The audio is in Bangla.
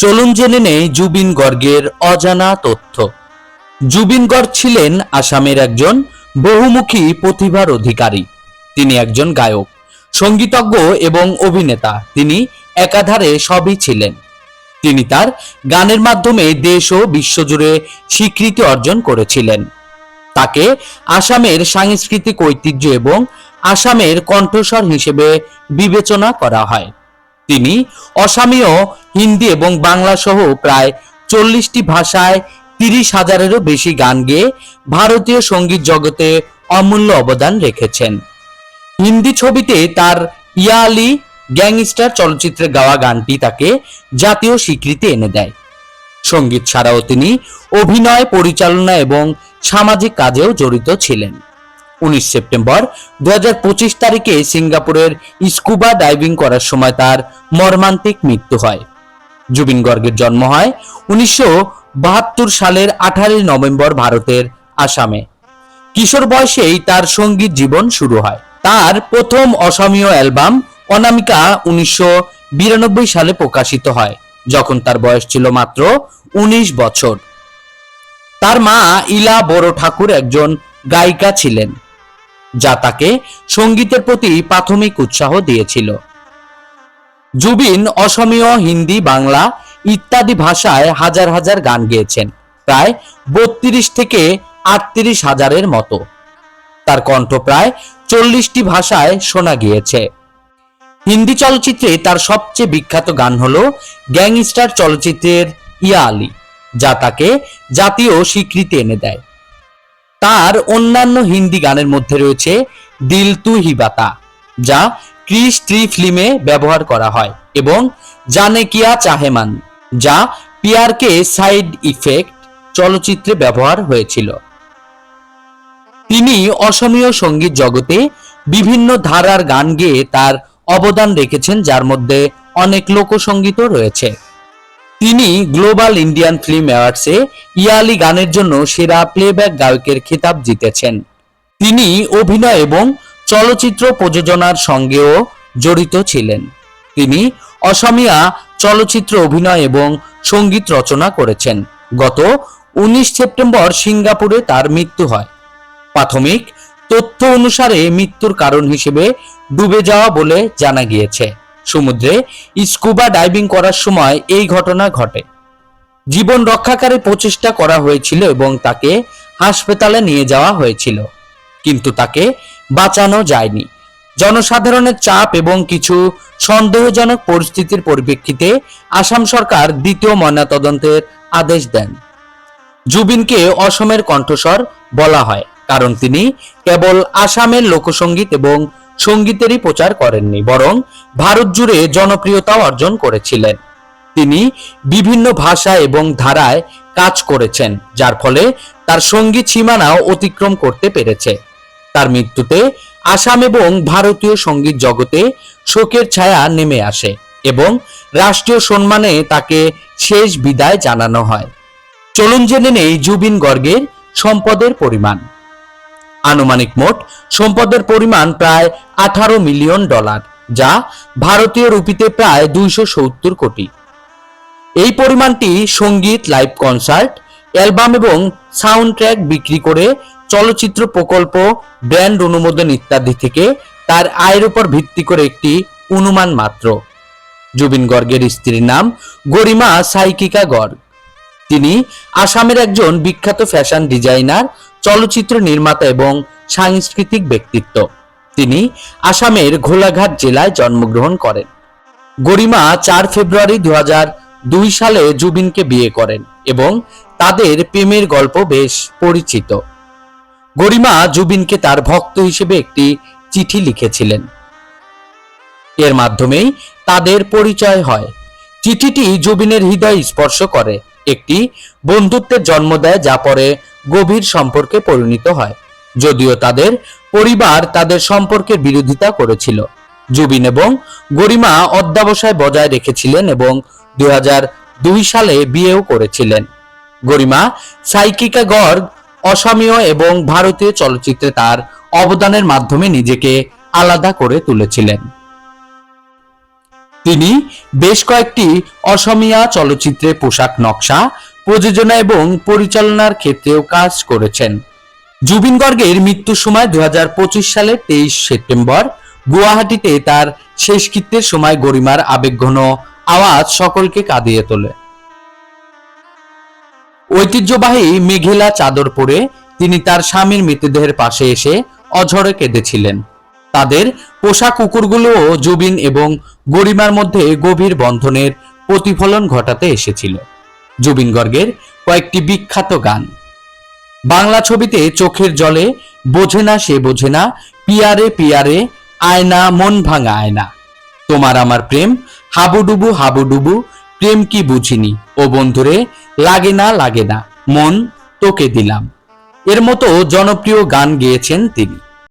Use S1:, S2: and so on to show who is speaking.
S1: চলুন জেনে নেই জুবিন গর্গের অজানা তথ্য। জুবিন গর্গ ছিলেন আসামের একজন বহুমুখী প্রতিভার অধিকারী। তিনি একজন গায়ক, সঙ্গীতজ্ঞ এবং অভিনেতা। তিনি একাধারে সবই ছিলেন। তিনি তার গানের মাধ্যমে দেশ ও বিশ্বজুড়ে স্বীকৃতি অর্জন করেছিলেন। তাকে আসামের সাংস্কৃতিক ঐতিহ্য এবং আসামের কণ্ঠস্বর হিসেবে বিবেচনা করা হয়। তিনি অসামীয় হিন্দি এবং বাংলা সহ প্রায় চল্লিশটি ভাষায় তিরিশ হাজারেরও বেশি গান গেয়ে ভারতীয় সংগীত জগতে অমূল্য অবদান রেখেছেন। হিন্দি ছবিতে তার ইয়ালি গ্যাংস্টার চলচ্চিত্রে গাওয়া গানটি তাকে জাতীয় স্বীকৃতি এনে দেয়। সংগীত ছাড়াও তিনি অভিনয়, পরিচালনা এবং সামাজিক কাজেও জড়িত ছিলেন। উনিশ সেপ্টেম্বর দু হাজার পঁচিশ তারিখে সিঙ্গাপুরের স্কুবা ডাইভিং করার সময় তার মর্মান্তিক মৃত্যু হয়। জুবিন গর্গের জন্ম হয় উনিশশো বাহাত্তর সালের আঠারোই নভেম্বর ভারতের আসামে। কিশোর বয়সেই তার সংগীত জীবন শুরু হয়। তার প্রথম অসমীয় অ্যালবাম অনামিকা উনিশশো বিরানব্বই সালে প্রকাশিত হয়, যখন তার বয়স ছিল মাত্র উনিশ বছর। তার মা ইলা বড় ঠাকুর একজন গায়িকা ছিলেন, যা তাকে সঙ্গীতের প্রতি প্রাথমিক উৎসাহ দিয়েছিল। জুবিন, অসমীয়, হিন্দি, বাংলা ইত্যাদি ভাষায় হাজার হাজার গান গেয়েছেন, প্রায় বত্রিশ থেকে আটত্রিশ হাজারের মতো। তার কণ্ঠ প্রায় চল্লিশটি ভাষায় শোনা গিয়েছে। হিন্দি চলচ্চিত্রে তার সবচেয়ে বিখ্যাত গান হলো গ্যাংস্টার চলচ্চিত্রের ইয়া আলী যা তাকে জাতীয় স্বীকৃতি এনে দেয়। তার অন্যান্য হিন্দি গানের মধ্যে রয়েছে দিল তু হি বাতা, যা ক্রিস ট্রি ফিল্মে ব্যবহার করা হয় এবং জানে কিয়া চাহেমান যা পিয়ারকে সাইড ইফেক্ট চলচ্চিত্রে ব্যবহার হয়েছিল। তিনি অসমীয় সংগীত জগতে বিভিন্ন ধারার গান গেয়ে তার অবদান রেখেছেন, যার মধ্যে অনেক লোকসঙ্গীতও রয়েছে। তিনি গ্লোবাল ইন্ডিয়ান ফিল্ম অ্যাওয়ার্ডসে ইয়ালি গানের জন্য সেরা প্লেব্যাক গায়কের খেতাব জিতেছেন। তিনি অভিনয় এবং চলচ্চিত্র প্রযোজনার সঙ্গেও জড়িত ছিলেন। তিনি অসমিয়া চলচ্চিত্র অভিনয় এবং সংগীত রচনা করেছেন। গত উনিশ সেপ্টেম্বর সিঙ্গাপুরে তার মৃত্যু হয়। প্রাথমিক তথ্য অনুসারে মৃত্যুর কারণ হিসেবে ডুবে যাওয়া বলে জানা গিয়েছে। সমুদ্রে স্কুবা ডাইভিং করার সময় এই ঘটনা ঘটে। জীবন রক্ষাকারী প্রচেষ্টা করা হয়েছিল এবং তাকে হাসপাতালে নিয়ে যাওয়া হয়েছিল। কিন্তু তাকে বাঁচানো যায়নি। জনসাধারণের চাপ এবং কিছু সন্দেহজনক পরিস্থিতির পরিপ্রেক্ষিতে আসাম সরকার দ্বিতীয় ময়নাতদন্তের আদেশ দেন। জুবিনকে অসমের কণ্ঠস্বর বলা হয়, কারণ তিনি কেবল আসামের লোকসঙ্গীত এবং সঙ্গীতেরই প্রচার করেননি, বরং ভারত জুড়ে জনপ্রিয়তাও অর্জন করেছিলেন। তিনি বিভিন্ন ভাষা এবং ধারায় কাজ করেছেন, যার ফলে তার সংগীত সীমানাও অতিক্রম করতে পেরেছে। তার মৃত্যুতে আসাম এবং ভারতীয় সংগীত জগতে শোকের ছায়া নেমে আসে এবং রাষ্ট্রীয় সম্মানে তাকে শেষ বিদায় জানানো হয়। চলুন জেনে নেই জুবিন গর্গের সম্পদের পরিমাণ। আনুমানিক মোট সম্পদের পরিমাণ প্রায় আঠারো মিলিয়ন ডলার, যা ভারতীয় রুপিতে প্রায় দুইশো সত্তর কোটি। এই পরিমাণটি সংগীত, লাইভ কনসার্ট, অ্যালবাম এবং সাউন্ড ট্র্যাক বিক্রি করে চলচ্চিত্র প্রকল্প ব্র্যান্ড অনুমোদন ইত্যাদি থেকে তার আয়ের উপর ভিত্তি করে একটি অনুমান মাত্র। জুবিন গর্গের স্ত্রীর নাম গরিমা সাইকিকা গর্গ। তিনি আসামের একজন বিখ্যাত ফ্যাশন ডিজাইনার, চলচ্চিত্র নির্মাতা এবং সাংস্কৃতিক ব্যক্তিত্ব। তিনি আসামের ঘোলাঘাট জেলায় জন্মগ্রহণ করেন। গরিমা চার ফেব্রুয়ারি দু দুই সালে জুবিনকে বিয়ে করেন এবং তাদের প্রেমের গল্প বেশ পরিচিত। গরিমা জুবিনকে তার ভক্ত হিসেবে একটি চিঠি লিখেছিলেন। এর মাধ্যমেই তাদের পরিচয় হয়। চিঠিটি জুবিনের হৃদয় স্পর্শ করে। একটি বন্ধুত্বের জন্ম দেয় যা পরে গভীর সম্পর্কে পরিণত হয়। যদিও তাদের পরিবার তাদের সম্পর্কের বিরোধিতা করেছিল। জুবিন এবং গরিমা অধ্যাবসায় বজায় রেখেছিলেন এবং দু হাজার দুই সালে বিয়েও করেছিলেন। গরিমা সাইকিকা গর্গ অসমীয় এবং ভারতীয় চলচ্চিত্রে তার অবদানের মাধ্যমে নিজেকে আলাদা করে তুলেছিলেন। তিনি বেশ কয়েকটি অসমীয়া চলচ্চিত্রে পোশাক নকশা, প্রযোজনা এবং পরিচালনার ক্ষেত্রেও কাজ করেছেন। জুবিন গর্গের মৃত্যুর সময় দু হাজার পঁচিশ সালের তেইশ সেপ্টেম্বর গুয়াহাটিতে তার শেষকৃত্যের সময় গরিমার আবেগঘন আওয়াজ সকলকে কাঁদিয়ে তোলে। ঐতিহ্যবাহী মেঘিলা চাদর পরে তিনি তার স্বামীর মৃতদেহের পাশে এসে অঝরে কেঁদেছিলেন। তাদের পোষা কুকুরগুলোও জুবিন এবং গরিমার মধ্যে গভীর বন্ধনের প্রতিফলন ঘটাতে এসেছিল। জুবিন গর্গের কয়েকটি বিখ্যাত গান। বাংলা ছবিতে চোখের জলে বোঝে না সে বোঝে না, পিয়ারে পিয়ারে আয়না মন ভাঙা আয়না। তোমার আমার প্রেম, হাবুডুবু হাবুডুবু, প্রেম কি বুঝিনি? ও বন্ধুরে লাগে না লাগে না। মন তোকে দিলাম। এর মতো জনপ্রিয় গান গেয়েছেন তিনি।